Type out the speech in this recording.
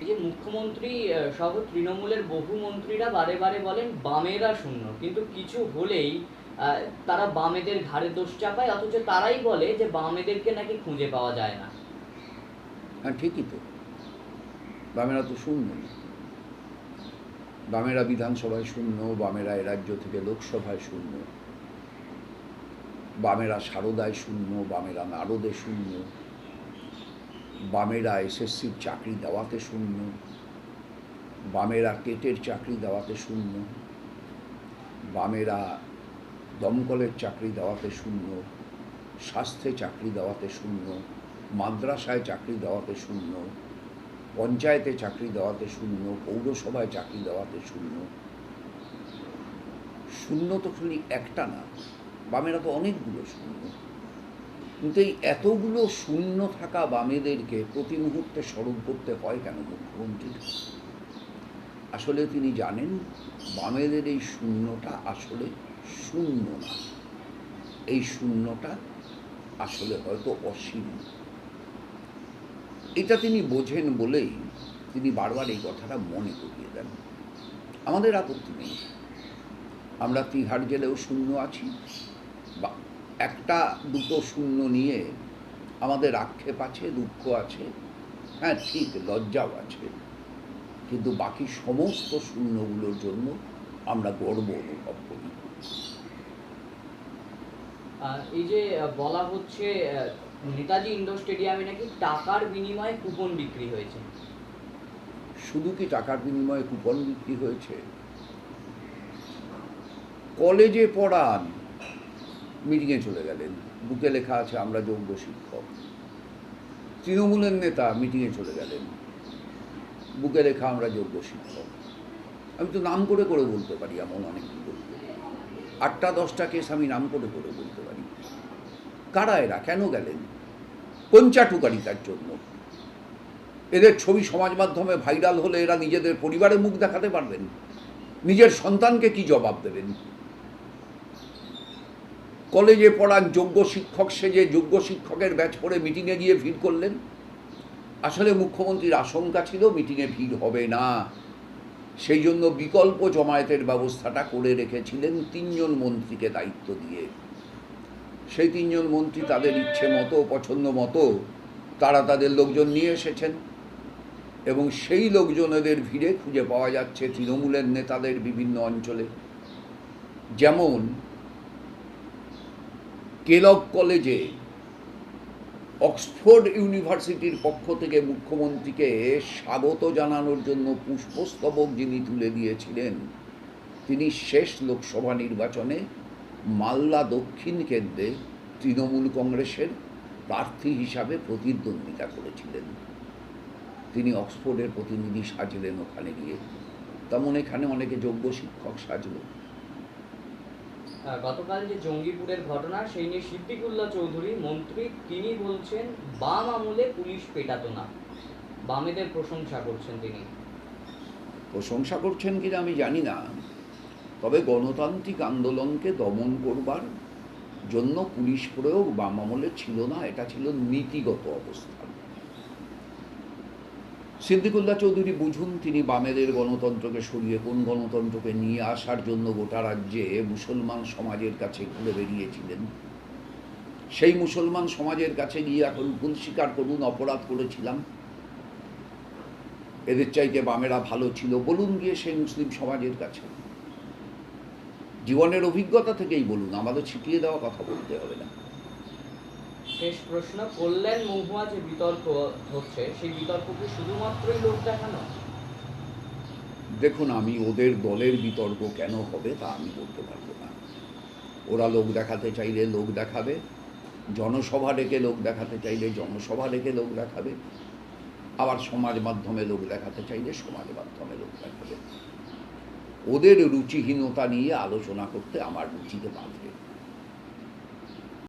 এই যে মুখ্যমন্ত্রী সহ তৃণমূলের বহু মন্ত্রীরা বারে বারে বলেন বামেরা শূন্য। কিন্তু কিছু হলেই তারা বামেদের ঘাড়ে দোষ চাপায়, অথচ তারাই বলে যে বামেদেরকে নাকি খুঁজে পাওয়া যায় না। হ্যাঁ ঠিকই তো। বামেরা তো শূন্য। বামেরা বিধানসভায় শূন্য, বামেরা এ রাজ্য থেকে লোকসভায় শূন্য। বামেরা সারদায় শূন্য, বামেরা নারদে শূন্য। বামেরা এসএসসির চাকরি দেওয়াতে শূন্য, বামেরা টেটের চাকরি দেওয়াতে শূন্য, বামেরা দমকলের চাকরি দেওয়াতে শূন্য, স্বাস্থ্যে চাকরি দেওয়াতে শূন্য, মাদ্রাসায় চাকরি দেওয়াতে শূন্য, পঞ্চায়েতে চাকরি দেওয়াতে শূন্য, পৌরসভায় চাকরি দেওয়াতে শূন্য। শূন্য তো খালি একটা না, বামেরা তো অনেকগুলো শূন্য। কিন্তু এই এতগুলো শূন্য থাকা বামেদেরকে প্রতি মুহূর্তে স্মরণ করতে হয় কেন মুখ্যমন্ত্রীর আসলে তিনি জানেন বামেদের এই শূন্যটা আসলে শূন্য না। এই শূন্যটা আসলে হয়তো অসীম। এটা তিনি বোঝেন বলেই তিনি বারবার এই কথাটা মনে করিয়ে দেন। আমাদের আপত্তি নেই। আমরা তিহার জেলেও শূন্য আছি, বা একটা দুটো শূন্য নিয়ে আমাদের আক্ষেপ আছে দুঃখ আছে হ্যাঁ ঠিক লজ্জাও আছে। কিন্তু বাকি সমস্ত শূন্যগুলোর জন্য আমরা গর্ব অনুভব করি। এই যে বলা হচ্ছে নেতাজি ইন্ডোর স্টেডিয়ামে নাকি টাকার বিনিময়ে কুপন বিক্রি হয়েছে? শুধু কি টাকার বিনিময়ে কুপন বিক্রি হয়েছে? কলেজে পড়ান মিটিংয়ে চলে গেলেন। বুকে লেখা আছে, আমরা যোগ্য শিক্ষক। তৃণমূলের নেতা মিটিংয়ে চলে গেলেন। বুকে লেখা, আমরা যোগ্য শিক্ষক। আমি তো নাম করে করে বলতে পারি, এমন অনেক আটটা, দশটা কেস আমি নাম করে করে বলতে পারি। কারা এরা? কেন গেলেন? কোন চাটুকারিতার জন্য। এদের ছবি সমাজ মাধ্যমে ভাইরাল হলে এরা নিজেদের পরিবারে মুখ দেখাতে পারবেন। নিজের সন্তানকে কি জবাব দেবেন? কলেজে পড়ার যোগ্য শিক্ষক সেজে যোগ্য শিক্ষকের ব্যাচ পড়ে মিটিংয়ে গিয়ে ভিড় করলেন। আসলে মুখ্যমন্ত্রীর আশঙ্কা ছিল মিটিংয়ে ভিড় হবে না। সেই জন্য বিকল্প জমায়েতের ব্যবস্থাটা করে রেখেছিলেন তিনজন মন্ত্রীকে দায়িত্ব দিয়ে। সেই তিনজন মন্ত্রী তাদের ইচ্ছে মতো, পছন্দ মতো, তারা তাদের লোকজন নিয়ে এসেছেন। এবং সেই লোকজনেদের ভিড়ে খুঁজে পাওয়া যাচ্ছে তৃণমূলের নেতাদের বিভিন্ন অঞ্চলে। যেমন কেলক কলেজে অক্সফোর্ড ইউনিভার্সিটির পক্ষ থেকে মুখ্যমন্ত্রীকে স্বাগত জানানোর জন্য পুষ্পস্তবক যিনি তুলে দিয়েছিলেন তিনি শেষ লোকসভা নির্বাচনে মালদা দক্ষিণ কেন্দ্রে তৃণমূল কংগ্রেসের প্রার্থী হিসাবে প্রতিদ্বন্দ্বিতা করেছিলেন। তিনি অক্সফোর্ডের প্রতিনিধি সাজলেন ওখানে গিয়ে। তেমন এখানে অনেকে যোগ্য শিক্ষক সাজলো। আহ, গতকাল যে জঙ্গিপুরের ঘটনা, সেই নিয়ে সিদ্দিকুল্লাহ চৌধুরী, মন্ত্রী, তিনি বলছেন, বাম আমলে পুলিশ পেটাতো না। বামেদের প্রশংসা করছেন তিনি। প্রশংসা করছেন কিনা আমি জানি না। তবে গণতান্ত্রিক আন্দোলনকে দমন করবার জন্য পুলিশ প্রয়োগ বাম আমলে ছিল না, এটা ছিল নীতিগত অবস্থান সিদ্দিকুল্লাহ চৌধুরী বুঝুন তিনি বামেদের গণতন্ত্রকে সরিয়ে কোন গণতন্ত্রকে নিয়ে আসার জন্য গোটা রাজ্যে মুসলমান সমাজের কাছে ঘুরে বেরিয়েছিলেন সেই মুসলমান সমাজের কাছে গিয়ে এখন ভুল স্বীকার করুন, অপরাধ করেছিলাম। এদের চাইতে বামেরা ভালো ছিল, বলুন গিয়ে সেই মুসলিম সমাজের কাছে। জীবনের অভিজ্ঞতা থেকেই বলুন, আমাদের ছিটিয়ে দেওয়া কথা বলতে হবে না। শেষ প্রশ্ন, কল্যাণ মহুয়া যে বিতর্ক হচ্ছে, সেই বিতর্ক কি শুধুমাত্রই লোক দেখানো? দেখুন, আমি ওদের দলের বিতর্ক কেন হবে তা আমি বলতে পারব না। ওরা লোক দেখাতে চাইলে লোক দেখাবে, জনসভা ডেকে লোক দেখাতে চাইলে জনসভা ডেকে লোক দেখাবে, আবার সমাজ মাধ্যমে লোক দেখাতে চাইলে সমাজ মাধ্যমে লোক দেখাবে। ওদের রুচিহীনতা নিয়ে আলোচনা করতে আমার রুচিতে বাধে।